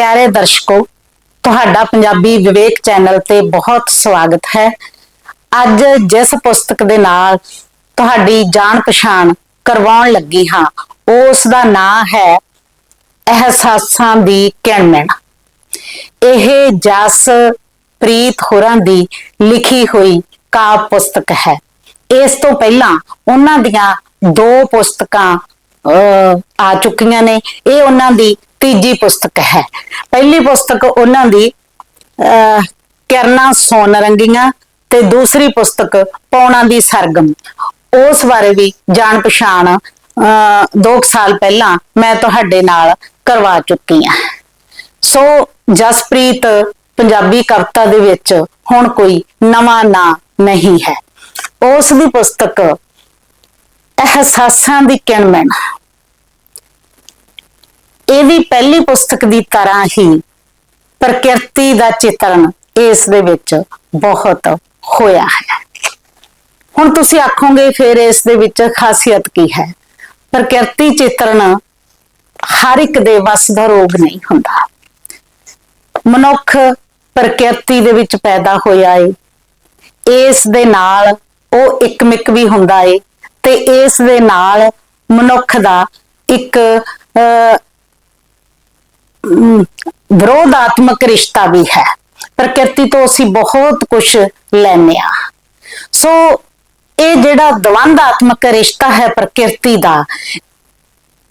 ਪਿਆਰੇ ਦਰਸ਼ਕੋ ਤੁਹਾਡਾ ਪੰਜਾਬੀ ਵਿਵੇਕ ਚੈਨਲ ਤੇ ਬਹੁਤ ਸਵਾਗਤ ਹੈ। ਅੱਜ ਜਿਸ ਪੁਸਤਕ ਦੇ ਨਾਲ ਤੁਹਾਡੀ ਜਾਣ ਪਛਾਣ ਕਰਵਾਉਣ ਲੱਗੀ ਹਾਂ ਉਸ ਦਾ ਨਾਂ ਹੈ ਅਹਿਸਾਸਾਂ ਦੀ ਕਿਣਮਣ ਇਹ ਜਸ ਪ੍ਰੀਤ ਹੋਰਾਂ ਦੀ ਲਿਖੀ ਹੋਈ ਕਾਵ ਪੁਸਤਕ ਹੈ। ਇਸ ਤੋਂ ਪਹਿਲਾਂ ਉਹਨਾਂ ਦੀਆਂ ਦੋ ਪੁਸਤਕਾਂ ਅਹ, ਆ ਚੁੱਕੀਆਂ ਨੇ। ਇਹ ਉਹਨਾਂ ਦੀ ਤੀਜੀ ਪੁਸਤਕ ਹੈ। ਪਹਿਲੀ ਪੁਸਤਕ ਉਹਨਾਂ ਦੀ ਅਹ, ਕਿਰਨਾਂ ਸੋਨ ਰੰਗੀਆਂ ਤੇ ਦੂਸਰੀ ਪੁਸਤਕ ਪੌਣਾ ਦੀ ਸਰਗਮ। ਉਸ ਬਾਰੇ ਵੀ ਜਾਣ ਪਛਾਣ 2 ਸਾਲ ਪਹਿਲਾਂ ਮੈਂ ਤੁਹਾਡੇ ਨਾਲ ਕਰਵਾ ਚੁੱਕੀ ਹਾਂ। ਸੋ ਜਸਪ੍ਰੀਤ ਪੰਜਾਬੀ ਕਵਿਤਾ ਦੇ ਵਿੱਚ ਹੁਣ ਕੋਈ ਨਵਾਂ ਨਾਂ ਨਹੀਂ ਹੈ। ਉਸ ਦੀ ਪੁਸਤਕ ਅਹਿਸਾਸਾਂ ਦੀ ਕਿਣਮਣ ਇਹ ਵੀ ਪਹਿਲੀ ਪੁਸਤਕ ਦੀ ਤਰ੍ਹਾਂ ਹੀ ਪ੍ਰਕਿਰਤੀ ਦਾ ਚਿਤਰਣ ਇਸ ਦੇ ਵਿੱਚ ਬਹੁਤ ਹੋਇਆ ਹੈ। ਹੁਣ ਤੁਸੀਂ ਆਖੋਗੇ ਫਿਰ ਇਸ ਦੇ ਵਿੱਚ ਖਾਸੀਅਤ ਕੀ ਹੈ? ਪ੍ਰਕਿਰਤੀ ਚਿਤਰਣ ਹਰ ਇੱਕ ਦੇ ਵੱਸ ਦਾ ਰੋਗ ਨਹੀਂ ਹੁੰਦਾ। ਮਨੁੱਖ ਪ੍ਰਕਿਰਤੀ ਦੇ ਵਿੱਚ ਪੈਦਾ ਹੋਇਆ ਏ। ਇਸ ਦੇ ਨਾਲ ਉਹ ਇੱਕਮਿਕ ਵੀ ਹੁੰਦਾ ਏ ਤੇ ਇਸ ਦੇ ਨਾਲ ਮਨੁੱਖ ਦਾ ਇੱਕ ਅਹ, ਅਮ, ਵਿਰੋਧਾਤਮਕ ਰਿਸ਼ਤਾ ਵੀ ਹੈ। ਪ੍ਰਕਿਰਤੀ ਤੋਂ ਅਸੀਂ ਬਹੁਤ ਕੁਝ ਲੈਂਦੇ ਆ ਸੋ ਇਹ ਜਿਹੜਾ ਦਵੰਦਾਤਮਕ ਰਿਸ਼ਤਾ ਹੈ ਪ੍ਰਕਿਰਤੀ ਦਾ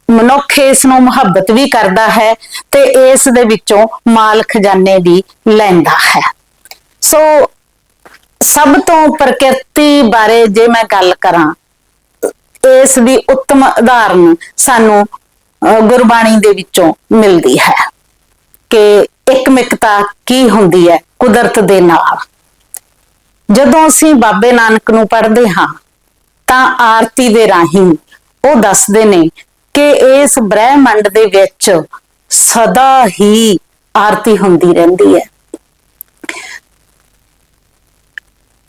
ਮਨੁੱਖ ਇਸ ਨੂੰ ਮੁਹੱਬਤ ਵੀ ਕਰਦਾ ਹੈ ਤੇ ਇਸ ਦੇ ਵਿੱਚੋਂ ਮਾਲ ਖਜ਼ਾਨੇ ਵੀ ਲੈਂਦਾ ਹੈ। ਸੋ ਸਭ ਤੋਂ ਪ੍ਰਕਿਰਤੀ ਬਾਰੇ ਜੇ ਮੈਂ ਗੱਲ ਕਰਾਂ ਇਸ ਦੀ ਉੱਤਮ ਉਦਾਹਰਨ ਸਾਨੂੰ ਗੁਰਬਾਣੀ ਦੇ ਵਿੱਚੋਂ ਮਿਲਦੀ ਹੈ ਕਿ ਇੱਕਮਿਕਤਾ ਕੀ ਹੁੰਦੀ ਹੈ ਕੁਦਰਤ ਦੇ ਨਾਲ। ਜਦੋਂ ਅਸੀਂ ਬਾਬੇ ਨਾਨਕ ਨੂੰ ਪੜ੍ਹਦੇ ਹਾਂ, ਤਾਂ ਆਰਤੀ ਦੇ ਰਾਹੀਂ ਉਹ ਦੱਸਦੇ ਨੇ ਕਿ ਇਸ ਬ੍ਰਹਿਮੰਡ ਦੇ ਵਿੱਚ ਸਦਾ ਹੀ ਆਰਤੀ ਹੁੰਦੀ ਰਹਿੰਦੀ ਹੈ।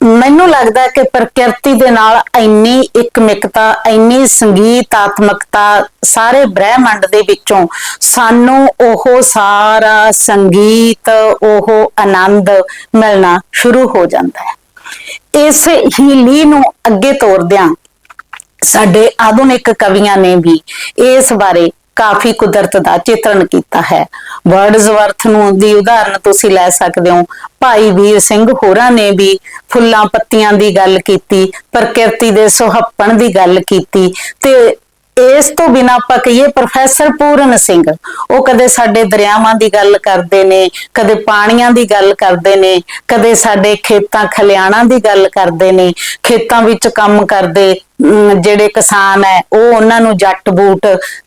ਮੈਨੂੰ ਲੱਗਦਾ ਕਿ ਪ੍ਰਕਿਰਤੀ ਦੇ ਨਾਲ ਇੰਨੀ ਇੱਕਮਿਕਤਾ, ਇੰਨੀ ਸੰਗੀਤਾਤਮਕਤਾ ਸਾਰੇ ਬ੍ਰਹਿਮੰਡ ਦੇ ਵਿੱਚੋਂ ਸਾਨੂੰ ਉਹ ਸਾਰਾ ਸੰਗੀਤ, ਉਹ ਆਨੰਦ ਮਿਲਣਾ ਸ਼ੁਰੂ ਹੋ ਜਾਂਦਾ ਹੈ। ਇਸ ਹੀ ਲੀ ਨੂੰ ਅੱਗੇ ਤੋਰਦਿਆਂ ਸਾਡੇ ਆਧੁਨਿਕ ਕਵੀਆਂ ਨੇ ਵੀ ਇਸ ਬਾਰੇ ਕਾਫੀ ਕੁਦਰਤ ਦਾ ਚਿਤਰਣ ਕੀਤਾ ਹੈ। ਵਰਡਸਵਰਥ ਨੂੰ ਦੀ ਉਦਾਹਰਨ ਤੁਸੀਂ ਲੈ ਸਕਦੇ ਹੋ। ਭਾਈ ਵੀਰ ਸਿੰਘ ਹੋਰਾਂ ਨੇ ਵੀ ਫੁੱਲਾਂ ਪੱਤੀਆਂ ਦੀ ਗੱਲ ਕੀਤੀ, ਪ੍ਰਕਿਰਤੀ ਦੇ ਸੁਹੱਪਣ ਦੀ ਗੱਲ ਕੀਤੀ ਤੇ ਇਸ ਤੋਂ ਬਿਨਾਂ ਆਪਾਂ ਕਹੀਏ ਪ੍ਰੋਫੈਸਰ ਪੂਰਨ ਸਿੰਘ ਉਹ ਕਦੇ ਸਾਡੇ ਦਰਿਆਵਾਂ ਦੀ ਗੱਲ ਕਰਦੇ ਨੇ ਕਦੇ ਪਾਣੀਆਂ ਦੀ ਗੱਲ ਕਰਦੇ ਨੇ ਕਦੇ ਸਾਡੇ ਖੇਤਾਂ ਖਲਿਆਣਾ ਦੀ ਗੱਲ ਕਰਦੇ ਨੇ ਖੇਤਾਂ ਵਿੱਚ ਕੰਮ ਕਰਦੇ ਜਿਹੜੇ ਕਿਸਾਨ ਹੈ ਉਹ ਉਹਨਾਂ ਨੂੰ ਜੱਟ ਬੂਟ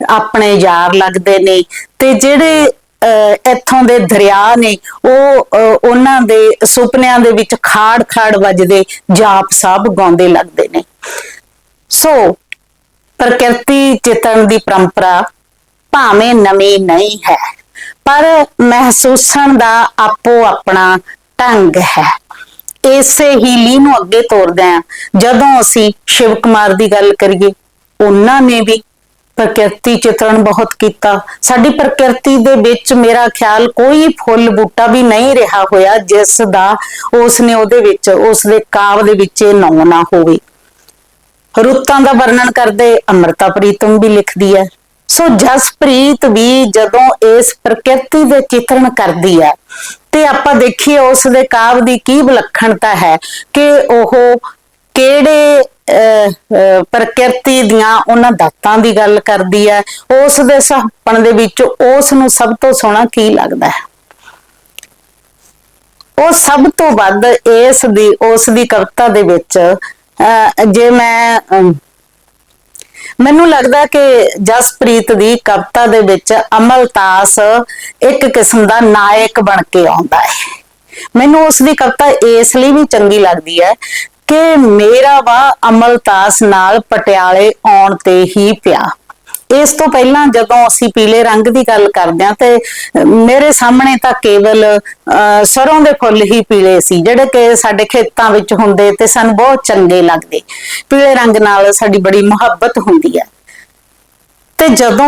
ਆਪਣੇ ਯਾਰ ਲੱਗਦੇ ਨੇ ਤੇ ਜਿਹੜੇ ਅਹ, ਇੱਥੋਂ ਦੇ ਦਰਿਆ ਨੇ ਉਹ ਉਹਨਾਂ ਦੇ ਸੁਪਨਿਆਂ ਦੇ ਵਿੱਚ ਖਾੜ ਖਾੜ ਵੱਜਦੇ ਜਾਪ ਸਾਹਿਬ ਗਾਉਂਦੇ ਲੱਗਦੇ ਨੇ। ਸੋ ਪ੍ਰਕਿਰਤੀ ਚਿਤਰਣ ਦੀ ਪਰੰਪਰਾ ਭਾਵੇਂ ਨਵੀਂ ਨਹੀਂ ਹੈ, ਪਰ ਮਹਿਸੂਸਣ ਦਾ ਆਪੋ ਆਪਣਾ ਢੰਗ ਹੈ। ਇਸੇ ਹੀ ਲੀ ਨੂੰ ਅੱਗੇ ਤੋਰਦੇ ਆ ਜਦੋਂ ਅਸੀਂ ਸ਼ਿਵ ਕੁਮਾਰ ਦੀ ਗੱਲ ਕਰੀਏ, ਉਹਨਾਂ ਨੇ ਵੀ ਪ੍ਰਕਿਰਤੀ ਚਿਤਰਣ ਬਹੁਤ ਕੀਤਾ। ਸਾਡੀ ਪ੍ਰਕਿਰਤੀ ਦੇ ਵਿੱਚ ਮੇਰਾ ਖਿਆਲ ਕੋਈ ਫੁੱਲ ਬੂਟਾ ਵੀ ਨਹੀਂ ਰਿਹਾ ਹੋਇਆ, ਜਿਸ ਦਾ ਉਸ ਨੇ ਉਹਦੇ ਵਿੱਚ ਉਸ ਦੇ ਕਾਵ ਦੇ ਵਿੱਚ ਇਹ ਨਾ ਹੋਵੇ। ਰੁੱਤਾਂ ਦਾ ਵਰਣਨ ਕਰਦੇ ਅੰਮ੍ਰਿਤਾ ਪ੍ਰੀਤਮ ਵੀ ਲਿਖਦੀ ਹੈ। ਸੋ ਜਸਪ੍ਰੀਤ ਵੀ ਜਦੋਂ ਇਸ ਪ੍ਰਕਿਰਤੀ ਦੇ ਚਿਤਰਣ ਕਰਦੀ ਹੈ ਤੇ ਆਪਾਂ ਦੇਖੀਏ ਉਸ ਦੇ ਕਾਵ ਦੀ ਕੀ ਵਿਲੱਖਣਤਾ ਹੈ ਕਿ ਉਹ ਕਿਹੜੇ ਅਹ, ਪ੍ਰਕਿਰਤੀ ਦੀਆਂ ਉਹਨਾਂ ਦਾਤਾਂ ਦੀ ਗੱਲ ਕਰਦੀ ਹੈ ਉਸ ਦੇ ਸੁਹੱਪਣ ਦੇ ਵਿੱਚ ਉਸ ਨੂੰ ਸਭ ਤੋਂ ਸੋਹਣਾ ਕੀ ਲੱਗਦਾ ਹੈ? ਉਹ ਸਭ ਤੋਂ ਵੱਧ ਇਸ ਦੀ ਉਸ ਦੀ ਕਵਿਤਾ ਦੇ ਵਿੱਚ ਜੇ ਮੈਂ ਮੈਨੂੰ ਲੱਗਦਾ ਕਿ ਜਸਪ੍ਰੀਤ ਦੀ ਕਵਿਤਾ ਦੇ ਵਿੱਚ ਅਮਲਤਾਸ ਇੱਕ ਕਿਸਮ ਦਾ ਨਾਇਕ ਬਣ ਕੇ ਆਉਂਦਾ ਹੈ। ਮੈਨੂੰ ਉਸ ਦੀ ਕਵਿਤਾ ਇਸ ਲਈ ਵੀ ਚੰਗੀ ਲੱਗਦੀ ਹੈ ਕਿ ਮੇਰਾ ਵਾ ਅਮਲਤਾਸ ਨਾਲ ਪਟਿਆਲੇ ਆਉਣ ਤੇ ਹੀ ਪਿਆ। ਇਸ ਤੋਂ ਪਹਿਲਾਂ ਜਦੋਂ ਅਸੀਂ ਪੀਲੇ ਰੰਗ ਦੀ ਗੱਲ ਕਰਦੇ ਹਾਂ ਤੇ ਮੇਰੇ ਸਾਹਮਣੇ ਤਾਂ ਕੇਵਲ ਸਰੋਂ ਦੇ ਫੁੱਲ ਹੀ ਪੀਲੇ ਸੀ ਜਿਹੜੇ ਕਿ ਸਾਡੇ ਖੇਤਾਂ ਵਿੱਚ ਹੁੰਦੇ ਤੇ ਸਾਨੂੰ ਬਹੁਤ ਚੰਗੇ ਲੱਗਦੇ। ਪੀਲੇ ਰੰਗ ਨਾਲ ਸਾਡੀ ਬੜੀ ਮੁਹੱਬਤ ਹੁੰਦੀ ਹੈ। ਤੇ ਜਦੋਂ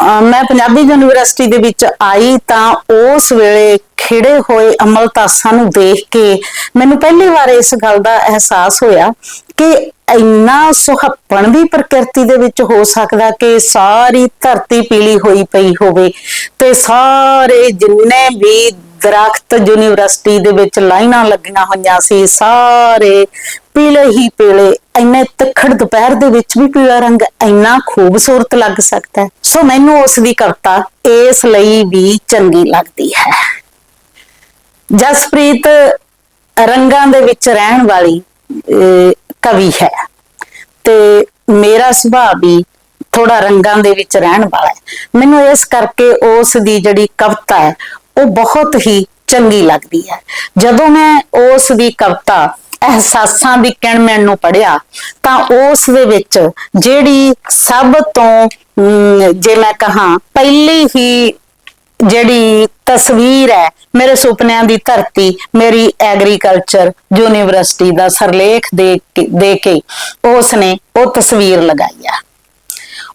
ਅਹ, ਮੈਂ ਪੰਜਾਬੀ ਯੂਨੀਵਰਸਿਟੀ ਦੇ ਵਿੱਚ ਆਈ ਤਾਂ ਉਸ ਵੇਲੇ ਖਿੜੇ ਹੋਏ ਅਮਲਤਾਸਾਂ ਨੂੰ ਦੇਖ ਕੇ ਮੈਨੂੰ ਪਹਿਲੀ ਵਾਰ ਇਸ ਗੱਲ ਦਾ ਅਹਿਸਾਸ ਹੋਇਆ ਕਿ ਇੰਨਾ ਸੁਹੱਪਣ ਵੀ ਪ੍ਰਕਿਰਤੀ ਦੇ ਵਿੱਚ ਹੋ ਸਕਦਾ ਕਿ ਸਾਰੀ ਧਰਤੀ ਪੀਲੀ ਹੋਈ ਪਈ ਹੋਵੇ ਤੇ ਸਾਰੇ ਜਿੰਨੇ ਵੀ ਦਰਖਤ ਯੂਨੀਵਰਸਿਟੀ ਦੇ ਵਿੱਚ ਲਾਈਨਾਂ ਲੱਗੀਆਂ ਹੋਈਆਂ ਸੀ ਸਾਰੇ ਪੀਲੇ ਹੀ ਪੀਲੇ ਇੰਨੇ ਤਿੱਖੜ ਦੁਪਹਿਰ ਦੇ ਵਿੱਚ ਵੀ ਪੀਲਾ ਰੰਗ ਇੰਨਾ ਖੂਬਸੂਰਤ ਲੱਗ ਸਕਦਾ ਹੈ। ਸੋ ਮੈਨੂੰ ਉਸ ਦੀ ਕਵਿਤਾ ਇਸ ਲਈ ਵੀ ਚੰਗੀ ਲੱਗਦੀ ਹੈ। ਜਸਪ੍ਰੀਤ ਰੰਗਾਂ ਦੇ ਵਿੱਚ ਰਹਿਣ ਵਾਲੀ ਅਹ, ਕਵੀ ਹੈ। ਤੇ ਮੇਰਾ ਸੁਭਾਅ ਵੀ ਥੋੜਾ ਰੰਗਾਂ ਦੇ ਵਿੱਚ ਰਹਿਣ ਵਾਲਾ ਹੈ। ਮੈਨੂੰ ਇਸ ਕਰਕੇ ਉਸ ਦੀ ਜਿਹੜੀ ਕਵਿਤਾ ਹੈ ਉਹ ਬਹੁਤ ਹੀ ਚੰਗੀ ਲੱਗਦੀ ਹੈ। ਜਦੋਂ ਮੈਂ ਉਸ ਦੀ ਕਵਿਤਾ ਅਹਿਸਾਸਾਂ ਦੀ ਕਿਣਮਣ ਨੂੰ ਪੜਿਆ ਤਾਂ ਉਸ ਦੇ ਵਿੱਚ ਜਿਹੜੀ ਸਭ ਤੋਂ ਅਮ, ਜੇ ਮੈਂ ਕਹਾਂ ਪਹਿਲੀ ਹੀ ਜਿਹੜੀ ਤਸਵੀਰ ਹੈ ਮੇਰੇ ਸੁਪਨਿਆਂ ਦੀ ਧਰਤੀ, ਮੇਰੀ ਐਗਰੀਕਲਚਰ ਯੂਨੀਵਰਸਿਟੀ ਦਾ ਸਰਲੇਖ ਦੇ ਕੇ- ਦੇ ਕੇ ਉਸ ਨੇ ਉਹ ਤਸਵੀਰ ਲਗਾਈ ਆ।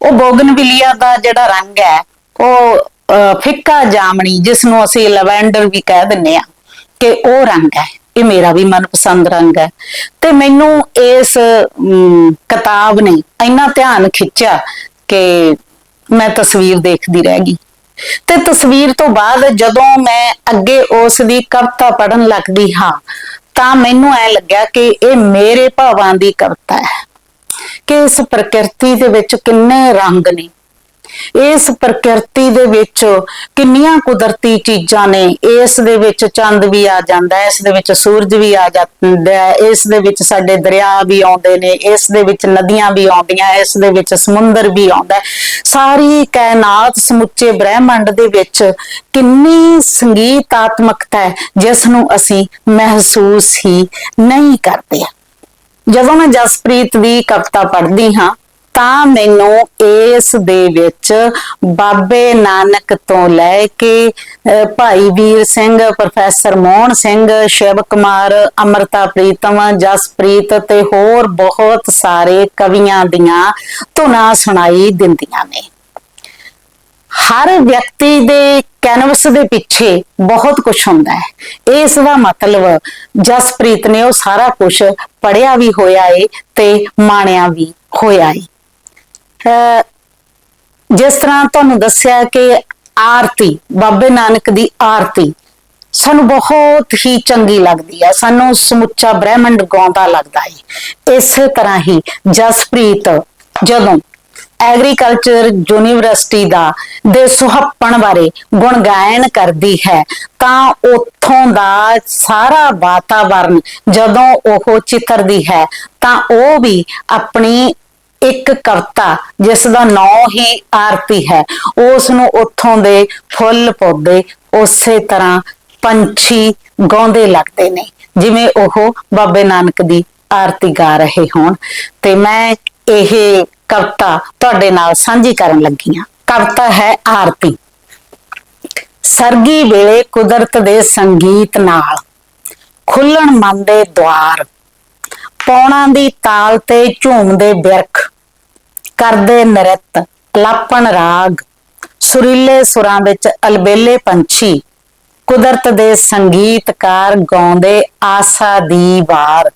ਉਹ ਬੋਗਨਵਿਲੀਆ ਦਾ ਜਿਹੜਾ ਰੰਗ ਹੈ, ਉਹ ਫਿੱਕਾ ਜਾਮਣੀ ਜਿਸ ਨੂੰ ਅਸੀਂ ਲਵੈਂਡਰ ਵੀ ਕਹਿ ਦਿੰਨੇ ਆ, ਕਿ ਉਹ ਰੰਗ ਹੈ। ਇਹ ਮੇਰਾ ਵੀ ਮਨਪਸੰਦ ਰੰਗ ਹੈ। ਤੇ ਮੈਨੂੰ ਇਸ ਕਿਤਾਬ ਨੇ ਇੰਨਾ ਧਿਆਨ ਖਿੱਚਿਆ ਕਿ ਮੈਂ ਤਸਵੀਰ ਦੇਖਦੀ ਰਹਿ ਗਈ। ਤੇ ਤਸਵੀਰ ਤੋਂ ਬਾਅਦ ਜਦੋਂ ਮੈਂ ਅੱਗੇ ਉਸ ਦੀ ਕਵਿਤਾ ਪੜਨ ਲੱਗਦੀ ਹਾਂ, ਤਾਂ ਮੈਨੂੰ ਐ ਲੱਗਿਆ ਕਿ ਇਹ ਮੇਰੇ ਭਾਵਾਂ ਦੀ ਕਵਿਤਾ ਹੈ। ਕਿ ਇਸ ਪ੍ਰਕਿਰਤੀ ਦੇ ਵਿੱਚ ਕਿੰਨੇ ਰੰਗ ਨੇ। ਇਸ ਪ੍ਰਕਿਰਤੀ ਦੇ ਵਿੱਚ ਕਿੰਨੀਆਂ ਕੁਦਰਤੀ ਚੀਜ਼ਾਂ ਨੇ। ਇਸ ਦੇ ਵਿੱਚ ਚੰਦ ਵੀ ਆ ਜਾਂਦਾ ਹੈ, ਇਸ ਦੇ ਵਿੱਚ ਸੂਰਜ ਵੀ ਆ ਜਾਂਦਾ ਹੈ, ਇਸ ਦੇ ਵਿੱਚ ਸਾਡੇ ਦਰਿਆ ਵੀ ਆਉਂਦੇ ਨੇ, ਇਸ ਦੇ ਵਿੱਚ ਨਦੀਆਂ ਵੀ ਆਉਂਦੀਆਂ, ਇਸ ਦੇ ਵਿੱਚ ਸਮੁੰਦਰ ਵੀ ਆਉਂਦਾ ਸਾਰੀ ਕਾਇਨਾਤ ਸਮੁੱਚੇ ਬ੍ਰਹਿਮੰਡ ਦੇ ਵਿੱਚ ਕਿੰਨੀ ਸੰਗੀਤਾਤਮਕਤਾ ਹੈ, ਜਿਸ ਨੂੰ ਅਸੀਂ ਮਹਿਸੂਸ ਹੀ ਨਹੀਂ ਕਰਦੇ। ਜਦੋਂ ਮੈਂ ਜਸਪ੍ਰੀਤ ਦੀ ਕਵਿਤਾ ਪੜ੍ਹਦੀ ਹਾਂ ਤਾਂ ਮੈਨੂੰ ਇਸ ਦੇ ਵਿੱਚ ਬਾਬੇ ਨਾਨਕ ਤੋਂ ਲੈ ਕੇ ਅਹ, ਭਾਈ ਵੀਰ ਸਿੰਘ ਪ੍ਰੋਫੈਸਰ ਮੋਹਨ ਸਿੰਘ ਸ਼ਿਵ ਕੁਮਾਰ ਅਮਰਤਾ ਪ੍ਰੀਤਮ ਜਸਪ੍ਰੀਤ ਤੇ ਹੋਰ ਬਹੁਤ ਸਾਰੇ ਕਵੀਆਂ ਦੀਆਂ ਧੁਨਾਂ ਸੁਣਾਈ ਦਿੰਦੀਆਂ ਨੇ। ਹਰ ਵਿਅਕਤੀ ਦੇ ਕੈਨਵਸ ਦੇ ਪਿੱਛੇ ਬਹੁਤ ਕੁਝ ਹੁੰਦਾ ਹੈ। ਇਸ ਦਾ ਮਤਲਬ ਜਸਪ੍ਰੀਤ ਨੇ ਉਹ ਸਾਰਾ ਕੁਝ ਪੜਿਆ ਵੀ ਹੋਇਆ ਏ ਤੇ ਮਾਣਿਆ ਵੀ ਹੋਇਆ ਏ। ਜਿਸ ਤਰ੍ਹਾਂ ਤੁਹਾਨੂੰ ਦੱਸਿਆ ਕਿ ਆਰਤੀ, ਬਾਬੇ ਨਾਨਕ ਦੀ ਆਰਤੀ ਸਾਨੂੰ ਬਹੁਤ ਹੀ ਚੰਗੀ ਲੱਗਦੀ ਹੈ ਸਾਨੂੰ ਸਮੁੱਚਾ ਬ੍ਰਹਿਮੰਡ ਗਾਉਂਦਾ ਲੱਗਦਾ ਹੈ ਇਸੇ ਤਰ੍ਹਾਂ ਹੀ ਜਸਪ੍ਰੀਤ ਜਦੋਂ ਐਗਰੀਕਲਚਰ ਯੂਨੀਵਰਸਿਟੀ ਦਾ, ਦੇ ਸੁਹੱਪਣ ਬਾਰੇ ਗੁਣਗਾਇਨ ਕਰਦੀ ਹੈ, ਤਾਂ ਉੱਥੋਂ ਦਾ ਸਾਰਾ ਵਾਤਾਵਰਨ ਜਦੋਂ ਉਹ ਚਿੱਤਰਦੀ ਹੈ, ਤਾਂ ਉਹ ਵੀ ਆਪਣੀ ਇੱਕ ਕਵਿਤਾ ਜਿਸ ਦਾ ਨਾਂ ਹੀ ਆਰਤੀ ਹੈ। ਉਸ ਨੂੰ ਉੱਥੋਂ ਦੇ ਫੁੱਲ ਪੌਦੇ ਉਸੇ ਤਰ੍ਹਾਂ ਪੰਛੀ ਗਾਉਂਦੇ ਲੱਗਦੇ ਨੇ, ਜਿਵੇਂ ਉਹ ਬਾਬੇ ਨਾਨਕ ਦੀ ਆਰਤੀ ਗਾ ਰਹੇ ਹੋਣ। ਤੇ ਮੈਂ ਇਹ ਕਵਿਤਾ ਤੁਹਾਡੇ ਨਾਲ ਸਾਂਝੀ ਕਰਨ ਲੱਗੀ ਹਾਂ। ਕਵਿਤਾ ਹੈ ਆਰਤੀ। ਸਰਗੀ ਵੇਲੇ ਕੁਦਰਤ ਦੇ ਸੰਗੀਤ ਨਾਲ ਖੁੱਲਣ ਮਨ ਦੇ ਦਵਾਰ ਪੌਣਾ ਦੀ ਤਾਲ ਤੇ ਝੂਮਦੇ ਬਿਰਖ ਕਰਦੇ ਨ੍ਰਿਤ, ਲਾਪਣ ਰਾਗ। ਸੁਰੀਲੇ ਸੁਰਾਂ ਵਿੱਚ ਅਲਬੇਲੇ ਪੰਛੀ। ਕੁਦਰਤ ਦੇ ਸੰਗੀਤਕਾਰ ਗਾਉਂਦੇ ਆਸਾ ਦੀ ਵਾਰ।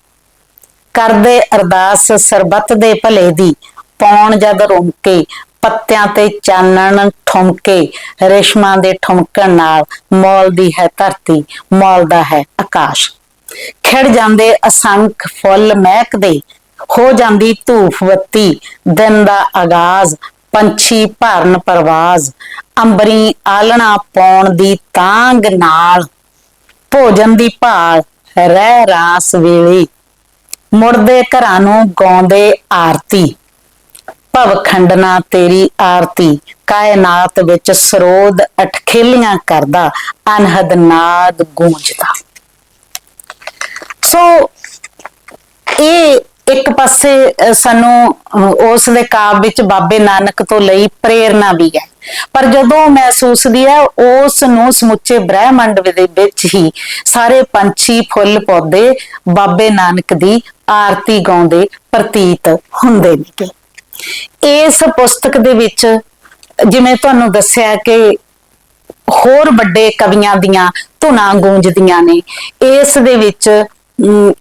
ਕਰਦੇ ਅਰਦਾਸ ਸਰਬੱਤ ਦੇ ਭਲੇ ਦੀ। ਪੌਣ ਜਦ ਰੁਮਕੇ ਪੱਤਿਆਂ ਤੇ ਚਾਨਣ ਠੁਮਕੇ। ਰੇਸ਼ਮਾਂ ਦੇ ਠੁਮਕਣ ਨਾਲ ਮੌਲ ਦੀ ਹੈ ਧਰਤੀ, ਮੌਲ ਦਾ ਹੈ ਆਕਾਸ਼। ਖਿੜ ਜਾਂਦੇ ਅਸੰਖ ਫੁੱਲ ਮਹਿਕਦੇ ਹੋ ਜਾਂਦੀ ਧੂਫ ਦਿਨ ਦਾ ਆਗਾਜ਼, ਪੰਛੀ ਭਰਨ ਪਰਵਾਜ਼, ਅੰਬਰੀ ਆਲਣਾ ਪਾਉਣ ਦੀ ਤਾਂਗ ਨਾਲ, ਭੋਜਨ ਦੀ ਭਾਲ, ਰਹਿ ਰਾਸ ਵੇਲੇ। ਮੁਰਦੇ ਘਰਾਂ ਨੂੰ ਗਾਉਂਦੇ ਆਰਤੀ। ਭਵ ਖੰਡਨਾ ਤੇਰੀ ਆਰਤੀ, ਕਾਇਨਾਤ ਵਿੱਚ ਸਰੋਦ ਅਟਖੇਲੀਆਂ ਕਰਦਾ, ਅਨਹਦ ਨਾਦ ਗੂੰਜਦਾ। ਸੋ, ਇਹ ਇੱਕ ਪਾਸੇ ਸਾਨੂੰ ਅਹ, ਉਸ ਦੇ ਕਾਵ ਵਿੱਚ ਬਾਬੇ ਨਾਨਕ ਤੋਂ ਲਈ ਪ੍ਰੇਰਣਾ ਵੀ ਹੈ। ਪਰ ਜਦੋਂ ਮਹਿਸੂਸਦੀ ਹੈ ਉਸ ਨੂੰ ਸਮੁੱਚੇ ਬ੍ਰਹਿਮੰਡ ਦੇ ਵਿੱਚ ਹੀ ਸਾਰੇ ਪੰਛੀ ਫੁੱਲ ਪੌਦੇ ਬਾਬੇ ਨਾਨਕ ਦੀ ਆਰਤੀ ਗਾਉਂਦੇ ਪ੍ਰਤੀਤ ਹੁੰਦੇ ਨੇ। ਇਸ ਪੁਸਤਕ ਦੇ ਵਿੱਚ ਜਿਵੇਂ ਤੁਹਾਨੂੰ ਦੱਸਿਆ ਕਿ ਹੋਰ ਵੱਡੇ ਕਵੀਆਂ ਦੀਆਂ ਧੁਨਾਂ ਗੂੰਜਦੀਆਂ ਨੇ ਇਸ ਦੇ ਵਿੱਚ ਅਮ,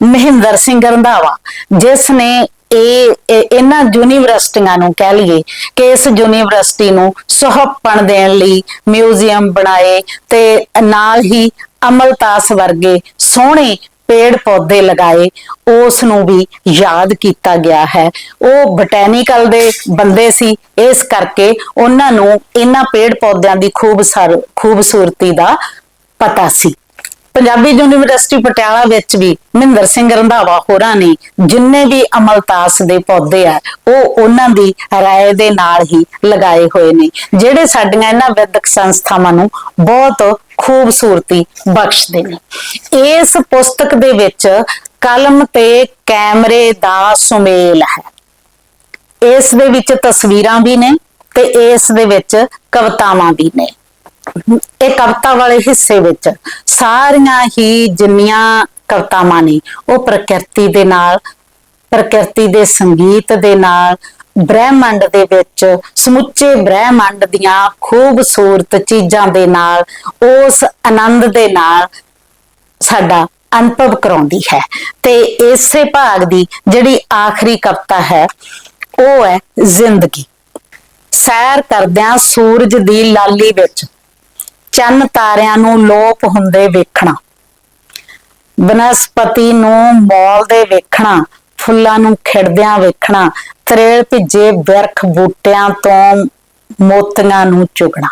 ਮਹਿੰਦਰ ਸਿੰਘ ਰੰਧਾਵਾ, ਜਿਸ ਨੇ ਇਹ ਇਹਨਾਂ ਯੂਨੀਵਰਸਿਟੀਆਂ ਨੂੰ ਕਹਿ ਲਈਏ ਕਿ ਇਸ ਯੂਨੀਵਰਸਿਟੀ ਨੂੰ ਸੁਹੱਪਣ ਦੇਣ ਲਈ ਮਿਊਜ਼ੀਅਮ ਬਣਾਏ ਤੇ ਨਾਲ ਹੀ ਅਮਲਤਾਸ ਵਰਗੇ ਸੋਹਣੇ ਪੇੜ ਪੌਦੇ ਲਗਾਏ, ਉਸ ਨੂੰ ਵੀ ਯਾਦ ਕੀਤਾ ਗਿਆ ਹੈ। ਉਹ ਬੋਟੈਨੀਕਲ ਦੇ ਬੰਦੇ ਸੀ, ਇਸ ਕਰਕੇ ਉਹਨਾਂ ਨੂੰ ਇਹਨਾਂ ਪੇੜ ਪੌਦਿਆਂ ਦੀ ਖੂਬ ਖੂਬਸੂਰਤੀ ਦਾ ਪਤਾ ਸੀ। ਪੰਜਾਬੀ ਯੂਨੀਵਰਸਿਟੀ ਪਟਿਆਲਾ ਵਿੱਚ ਵੀ ਮਹਿੰਦਰ ਸਿੰਘ ਰੰਧਾਵਾ ਹੋਰਾਂ ਨੇ ਜਿੰਨੇ ਵੀ ਅਮਲਤਾਸ ਦੇ ਪੌਦੇ ਆ, ਉਹ ਉਹਨਾਂ ਦੀ ਰਾਏ ਦੇ ਨਾਲ ਹੀ ਲਗਾਏ ਹੋਏ ਨੇ, ਜਿਹੜੇ ਸਾਡੀਆਂ ਇਹਨਾਂ ਵਿਦਿਅਕ ਸੰਸਥਾਵਾਂ ਨੂੰ ਬਹੁਤ ਖੂਬਸੂਰਤੀ ਬਖਸ਼ਦੇ ਨੇ। ਇਸ ਪੁਸਤਕ ਦੇ ਵਿੱਚ ਕਲਮ ਤੇ ਕੈਮਰੇ ਦਾ ਸੁਮੇਲ ਹੈ। ਇਸ ਦੇ ਵਿੱਚ ਤਸਵੀਰਾਂ ਵੀ ਨੇ ਤੇ ਇਸ ਦੇ ਵਿੱਚ ਕਵਿਤਾਵਾਂ ਵੀ ਨੇ। ਇਹ ਕਵਿਤਾ ਵਾਲੇ ਹਿੱਸੇ ਵਿੱਚ ਸਾਰੀਆਂ ਹੀ ਜਿੰਨੀਆਂ ਕਵਿਤਾਵਾਂ ਨੇ, ਉਹ ਪ੍ਰਕਿਰਤੀ ਦੇ ਨਾਲ, ਪ੍ਰਕਿਰਤੀ ਦੇ ਸੰਗੀਤ ਦੇ ਨਾਲ, ਬ੍ਰਹਿਮੰਡ ਦੇ ਵਿੱਚ ਸਮੁੱਚੇ ਬ੍ਰਹਿਮੰਡ ਦੀਆਂ ਖੂਬਸੂਰਤ ਚੀਜ਼ਾਂ ਦੇ ਨਾਲ, ਉਸ ਆਨੰਦ ਦੇ ਨਾਲ ਸਾਡਾ ਅਨੁਭਵ ਕਰਾਉਂਦੀ ਹੈ। ਤੇ ਇਸੇ ਭਾਗ ਦੀ ਜਿਹੜੀ ਆਖਰੀ ਕਵਿਤਾ ਹੈ, ਉਹ ਹੈ ਜ਼ਿੰਦਗੀ। ਸੈਰ ਕਰਦਿਆਂ ਸੂਰਜ ਦੀ ਲਾਲੀ ਵਿੱਚ ਚੰਨ ਤਾਰਿਆਂ ਨੂੰ ਲੋਪ ਹੁੰਦੇ ਵੇਖਣਾ। ਬਨਸਪਤੀ ਨੂੰ ਮੌਲਦੇ ਵੇਖਣਾ, ਫੁੱਲਾਂ ਨੂੰ ਖਿੜਦਿਆਂ ਵੇਖਣਾ, ਤਰੇਲ ਭਿੱਜੇ ਬਿਰਖ ਬੂਟਿਆਂ ਤੋਂ ਮੋਤੀਆਂ ਨੂੰ ਚੁਗਣਾ।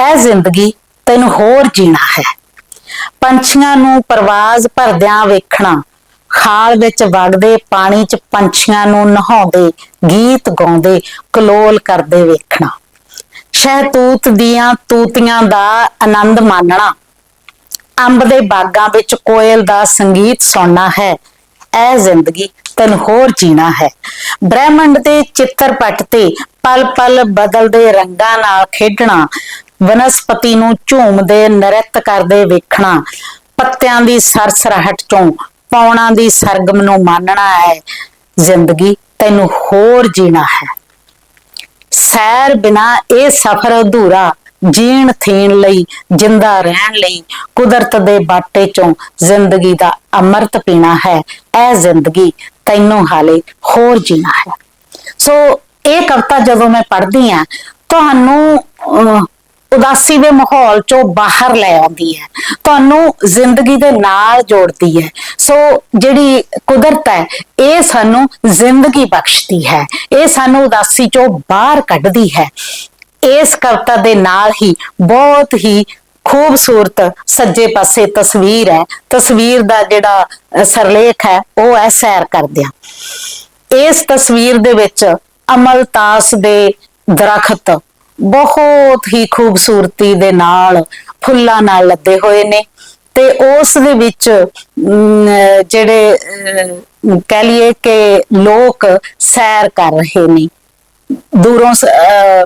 ਇਹ ਜ਼ਿੰਦਗੀ ਤੈਨੂੰ ਹੋਰ ਜੀਣਾ ਹੈ। ਪੰਛੀਆਂ ਨੂੰ ਪਰਵਾਜ਼ ਭਰਦਿਆਂ ਵੇਖਣਾ, ਖਾਲ ਵਿੱਚ ਵਗਦੇ ਪਾਣੀ 'ਚ ਪੰਛੀਆਂ ਨੂੰ ਨਹਾਉਂਦੇ, ਗੀਤ ਗਾਉਂਦੇ, ਕਲੋਲ ਕਰਦੇ ਵੇਖਣਾ। ਸ਼ਹਿਤੂਤ ਦੀਆਂ ਤੂਤੀਆਂ ਦਾ ਆਨੰਦ ਮਾਣਨਾ। ਅੰਬ ਦੇ ਬਾਗਾਂ ਵਿੱਚ ਕੋਇਲ ਦਾ ਸੰਗੀਤ ਸੁਣਨਾ ਹੈ। ਇਹ ਜ਼ਿੰਦਗੀ ਤੈਨੂੰ ਹੋਰ ਜੀਣਾ ਹੈ। ਬ੍ਰਹਿਮੰਡ ਦੇ ਚਿੱਤਰਪਟ ਤੇ ਪਲ ਪਲ ਬਦਲਦੇ ਰੰਗਾਂ ਨਾਲ ਖੇਡਣਾ, ਵਨਸਪਤੀ ਨੂੰ ਝੂਮਦੇ ਨਰਿਤ ਕਰਦੇ ਵੇਖਣਾ, ਪੱਤਿਆਂ ਦੀ ਸਰਸਰਾਹਟ ਚੋਂ ਪੌਣਾਂ ਦੀ ਸਰਗਮ ਨੂੰ ਮਾਨਣਾ ਹੈ। ਜ਼ਿੰਦਗੀ ਤੈਨੂੰ ਹੋਰ ਜੀਣਾ ਹੈ। ਸੈਰ ਬਿਨਾ ਇਹ ਸਫ਼ਰ ਅਧੂਰਾ ਜੀਣ ਥੀਣ ਲਈ ਜਿੰਦਾ ਰਹਿਣ ਲਈ ਕੁਦਰਤ ਦੇ ਬਾਟੇ ਚੋਂ ਜ਼ਿੰਦਗੀ ਦਾ ਅੰਮ੍ਰਿਤ ਪੀਣਾ ਹੈ ਇਹ ਜ਼ਿੰਦਗੀ ਤੈਨੂੰ ਹਾਲੇ ਹੋਰ ਜੀਣਾ ਹੈ। ਸੋ ਇਹ ਕਵਿਤਾ ਜਦੋਂ ਮੈਂ ਪੜ੍ਹਦੀ ਆ ਤੁਹਾਨੂੰ ਅਹ, ਉਦਾਸੀ ਦੇ ਮਾਹੌਲ ਚੋਂ ਬਾਹਰ ਲੈ ਆਉਂਦੀ ਹੈ। ਤੁਹਾਨੂੰ ਜ਼ਿੰਦਗੀ ਦੇ ਨਾਲ ਜੋੜਦੀ ਹੈ। ਸੋ ਜਿਹੜੀ ਕੁਦਰਤ ਹੈ, ਇਹ ਸਾਨੂੰ ਜ਼ਿੰਦਗੀ ਬਖਸ਼ਦੀ ਹੈ। ਇਹ ਸਾਨੂੰ ਉਦਾਸੀ ਚੋਂ ਬਾਹਰ ਕੱਢਦੀ ਹੈ। ਇਸ ਕਵਿਤਾ ਦੇ ਨਾਲ ਹੀ ਬਹੁਤ ਹੀ ਖੂਬਸੂਰਤ ਸੱਜੇ ਪਾਸੇ ਤਸਵੀਰ ਹੈ। ਤਸਵੀਰ ਦਾ ਜਿਹੜਾ ਸਰਲੇਖ ਹੈ, ਉਹ ਹੈ ਸੈਰ ਕਰਦਿਆਂ। ਇਸ ਤਸਵੀਰ ਦੇ ਵਿੱਚ ਅਮਲਤਾਸ ਦੇ ਦਰਖਤ ਬਹੁਤ ਹੀ ਖੂਬਸੂਰਤੀ ਦੇ ਨਾਲ ਫੁੱਲਾਂ ਨਾਲ ਲੱਦੇ ਹੋਏ ਨੇ ਤੇ ਉਸ ਦੇ ਵਿੱਚ ਜਿਹੜੇ ਅਹ, ਕਹਿ ਲਈਏ ਕਿ ਲੋਕ ਸੈਰ ਕਰ ਰਹੇ ਨੇ। ਦੂਰੋਂ ਅਹ,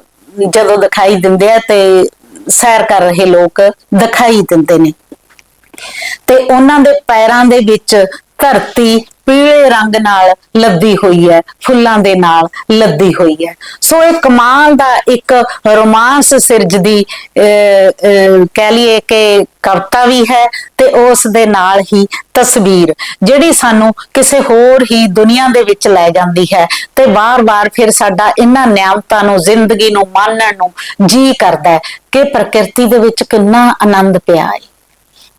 ਜਦੋਂ ਦਿਖਾਈ ਦਿੰਦੇ ਆ ਤੇ ਸੈਰ ਕਰ ਰਹੇ ਲੋਕ ਦਿਖਾਈ ਦਿੰਦੇ ਨੇ। ਤੇ ਉਹਨਾਂ ਦੇ ਪੈਰਾਂ ਦੇ ਵਿੱਚ ਧਰਤੀ ਪੀਲੇ ਰੰਗ ਨਾਲ ਲੱਦੀ ਹੋਈ ਹੈ, ਫੁੱਲਾਂ ਦੇ ਨਾਲ ਲੱਦੀ ਹੋਈ ਹੈ। ਸੋ ਇਹ ਕਮਾਲ ਦਾ ਇੱਕ ਰੋਮਾਂਸ ਸਿਰਜਦੀ ਕਹਿ ਲਈਏ ਕਿ ਕਵਿਤਾ ਵੀ ਹੈ ਤੇ ਉਸ ਦੇ ਨਾਲ ਹੀ ਤਸਵੀਰ, ਜਿਹੜੀ ਸਾਨੂੰ ਕਿਸੇ ਹੋਰ ਹੀ ਦੁਨੀਆ ਦੇ ਵਿੱਚ ਲੈ ਜਾਂਦੀ ਹੈ ਤੇ ਵਾਰ-ਵਾਰ ਫਿਰ ਸਾਡਾ ਇਹਨਾਂ ਨਿਆਮਤਾਂ ਨੂੰ, ਜ਼ਿੰਦਗੀ ਨੂੰ ਮਾਣਨ ਨੂੰ ਜੀ ਕਰਦਾ ਹੈ ਕਿ ਪ੍ਰਕਿਰਤੀ ਦੇ ਵਿੱਚ ਕਿੰਨਾ ਆਨੰਦ ਪਿਆ ਹੈ।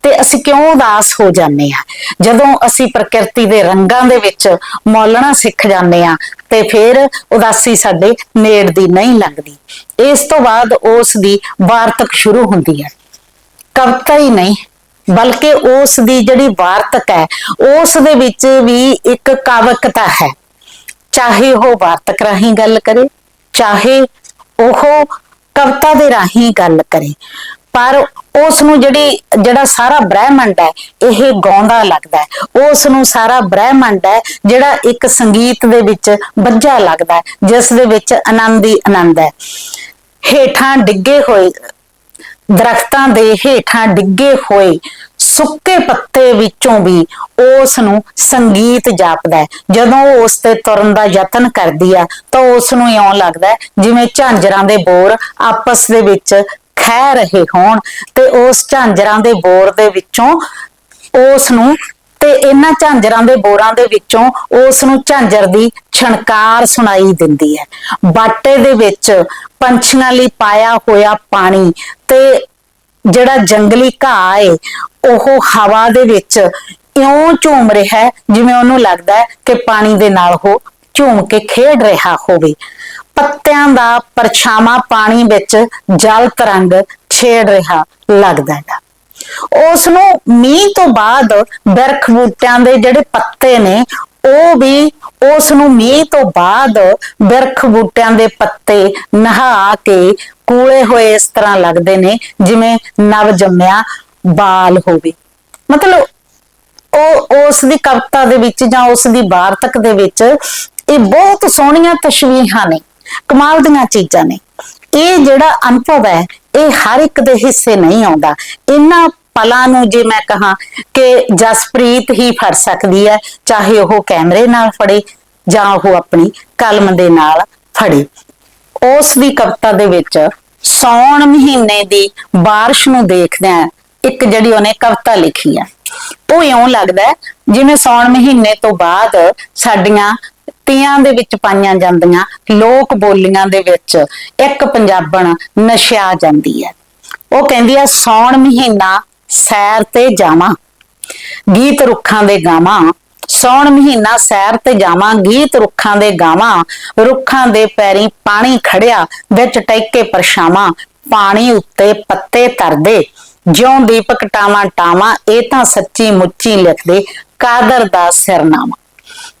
ਤੇ ਅਸੀਂ ਕਿਉਂ ਉਦਾਸ ਹੋ ਜਾਂਦੇ ਆ ਜਦੋਂ ਅਸੀਂ ਪ੍ਰਕਿਰਤੀ ਦੇ ਰੰਗਾਂ ਦੇ ਵਿੱਚ ਮੌਲਣਾ ਸਿੱਖ ਜਾਂਦੇ ਆ ਤੇ ਫਿਰ ਉਦਾਸੀ ਸਾਡੇ ਨੇੜ ਦੀ ਨਹੀਂ ਲੱਗਦੀ। ਇਸ ਤੋਂ ਬਾਅਦ ਉਸ ਦੀ ਵਾਰਤਕ ਸ਼ੁਰੂ ਹੁੰਦੀ ਹੈ। ਕਵਿਤਾ ਹੀ ਨਹੀਂ, ਬਲਕਿ ਉਸ ਦੀ ਜਿਹੜੀ ਵਾਰਤਕ ਹੈ, ਉਸ ਦੇ ਵਿੱਚ ਵੀ ਇੱਕ ਕਾਵਕਤਾ ਹੈ। ਚਾਹੇ ਉਹ ਵਾਰਤਕ ਰਾਹੀਂ ਗੱਲ ਕਰੇ, ਚਾਹੇ ਉਹ ਕਵਿਤਾ ਦੇ ਰਾਹੀਂ ਗੱਲ ਕਰੇ। ਪਰ ਉਸ ਨੂੰ ਜਿਹੜੀ, ਜਿਹੜਾ ਸਾਰਾ ਬ੍ਰਹਿਮੰਡ ਹੈ, ਇਹ ਗਾਉਂਦਾ ਲੱਗਦਾ ਹੈ। ਉਸ ਨੂੰ ਸਾਰਾ ਬ੍ਰਹਿਮੰਡ ਹੈ, ਜਿਹੜਾ ਇੱਕ ਸੰਗੀਤ ਦੇ ਵਿੱਚ ਵੱਜਾ ਲੱਗਦਾ ਹੈ, ਜਿਸ ਦੇ ਵਿੱਚ ਆਨੰਦ ਹੀ ਆਨੰਦ ਹੈ। ਹੇਠਾਂ ਡਿੱਗੇ ਹੋਏ, ਦਰਖਤਾਂ ਦੇ ਹੇਠਾਂ ਡਿੱਗੇ ਹੋਏ ਸੁੱਕੇ ਪੱਤੇ ਵਿੱਚੋਂ ਵੀ ਉਸ ਨੂੰ ਸੰਗੀਤ ਜਾਪਦਾ ਹੈ। ਜਦੋਂ ਉਹ ਉਸ ਤੇ ਤੁਰਨ ਦਾ ਯਤਨ ਕਰਦੀ ਆ ਤਾਂ ਉਸ ਨੂੰ ਇਉਂ ਲੱਗਦਾ ਜਿਵੇਂ ਝਾਂਜਰਾਂ ਦੇ ਬੋਰ ਆਪਸ ਦੇ ਵਿੱਚ ਖਹਿ ਰਹੇ ਹੋਣ ਤੇ ਉਸ ਝਾਂਜਰਾਂ ਦੇ ਬੋਰ ਦੇ ਵਿੱਚੋਂ ਉਸ ਨੂੰ ਤੇ ਇਹਨਾਂ ਝਾਂਜਰਾਂ ਦੇ ਬੋਰਾਂ ਦੇ ਵਿੱਚੋਂ ਉਸ ਨੂੰ ਝਾਂਜਰ ਦੀ ਛਣਕਾਰ ਸੁਣਾਈ ਦਿੰਦੀ ਹੈ। ਬਾਟੇ ਦੇ ਵਿੱਚ ਪੰਛੀਆਂ ਲਈ ਪਾਇਆ ਹੋਇਆ ਪਾਣੀ ਤੇ ਜਿਹੜਾ ਜੰਗਲੀ ਘਾਹ ਏ, ਉਹ ਹਵਾ ਦੇ ਵਿੱਚ ਇਉਂ ਝੂਮ ਰਿਹਾ ਹੈ ਜਿਵੇਂ ਉਹਨੂੰ ਲੱਗਦਾ ਹੈ ਕਿ ਪਾਣੀ ਦੇ ਨਾਲ ਉਹ ਝੂਮ ਕੇ ਖੇਡ ਰਿਹਾ ਹੋਵੇ। ਪੱਤਿਆਂ ਦਾ ਪਰਛਾਵਾਂ ਪਾਣੀ ਵਿੱਚ ਜਲ ਤਰੰਗ ਛੇੜ ਰਿਹਾ ਲੱਗਦਾ ਹੈ ਉਸ ਨੂੰ ਮੀਂਹ ਤੋਂ ਬਾਅਦ ਬਰਖ ਬੂਟਿਆਂ ਦੇ ਜਿਹੜੇ ਪੱਤੇ ਨੇ, ਉਹ ਵੀ ਉਸ ਨੂੰ ਮੀਂਹ ਤੋਂ ਬਾਅਦ ਬਰਖ ਬੂਟਿਆਂ ਦੇ ਪੱਤੇ ਨਹਾ ਕੇ ਕੂਲੇ ਹੋਏ ਇਸ ਤਰ੍ਹਾਂ ਲੱਗਦੇ ਨੇ, ਜਿਵੇਂ ਨਵ ਜੰਮਿਆ ਬਾਲ ਹੋਵੇ। ਮਤਲਬ ਉਹ ਉਸ ਦੀ ਕਵਿਤਾ ਦੇ ਵਿੱਚ ਜਾਂ ਉਸ ਦੀ ਵਾਰਤਕ ਦੇ ਵਿੱਚ ਇਹ ਬਹੁਤ ਸੋਹਣੀਆਂ ਤਸ਼ਵੀਹਾਂ ਨੇ। ਕਮਾਲ ਦੀਆਂ ਚੀਜ਼ਾਂ ਨੇ। ਇਹ ਜਿਹੜਾ ਅਨੁਭਵ ਹੈ, ਇਹ ਹਰ ਇੱਕ ਦੇ ਹਿੱਸੇ ਨਹੀਂ ਆਉਂਦਾ। ਇਹਨਾਂ ਪਲਾਂ ਨੂੰ ਜੇ ਮੈਂ ਕਹਾ ਕਿ ਜਸਪ੍ਰੀਤ ਹੀ ਫੜ ਸਕਦੀ ਹੈ, ਚਾਹੇ ਉਹ ਕੈਮਰੇ ਨਾਲ ਫੜੇ ਜਾਂ ਉਹ ਆਪਣੀ ਕਲਮ ਦੇ ਨਾਲ ਫੜੇ। ਉਸ ਦੀ ਕਵਿਤਾ ਦੇ ਵਿੱਚ ਸੌਣ ਮਹੀਨੇ ਦੀ ਬਾਰਿਸ਼ ਨੂੰ ਦੇਖਦਿਆਂ ਇੱਕ ਜਿਹੜੀ ਉਹਨੇ ਕਵਿਤਾ ਲਿਖੀ ਹੈ, ਉਹ ਇਉਂ ਲੱਗਦਾ ਜਿਵੇਂ ਸੌਣ ਮਹੀਨੇ ਤੋਂ ਬਾਅਦ ਸਾਡੀਆਂ ਤੀਆਂ ਦੇ ਵਿੱਚ ਪਾਈਆਂ ਜਾਂਦੀਆਂ, ਲੋਕ ਬੋਲੀਆਂ ਦੇ ਵਿੱਚ ਇੱਕ ਪੰਜਾਬਣ ਨਸ਼ਿਆ ਜਾਂਦੀ ਹੈ। ਉਹ ਕਹਿੰਦੀ ਹੈ ਸੌਣ ਮਹੀਨਾ ਸੈਰ ਤੇ ਜਾਵਾਂ, ਗੀਤ ਰੁੱਖਾਂ ਦੇ ਗਾਵਾਂ, ਸੌਣ ਮਹੀਨਾ ਸੈਰ ਤੇ ਜਾਵਾਂ, ਗੀਤ ਰੁੱਖਾਂ ਦੇ ਗਾਵਾਂ, ਰੁੱਖਾਂ ਦੇ ਪੈਰੀ ਪਾਣੀ ਖੜਿਆ, ਵਿੱਚ ਟੈਕੇ ਪਰਛਾਵਾਂ, ਪਾਣੀ ਉੱਤੇ ਪੱਤੇ ਤਰਦੇ, ਜਿਉਂ ਦੀਪਕ ਟਾਵਾਂ ਟਾਵਾਂ ਇਹ ਤਾਂ ਸੱਚੀ ਮੁੱਚੀ ਲਿਖਦੇ, ਕਾਦਰ ਦਾ ਸਿਰਨਾਮਾ।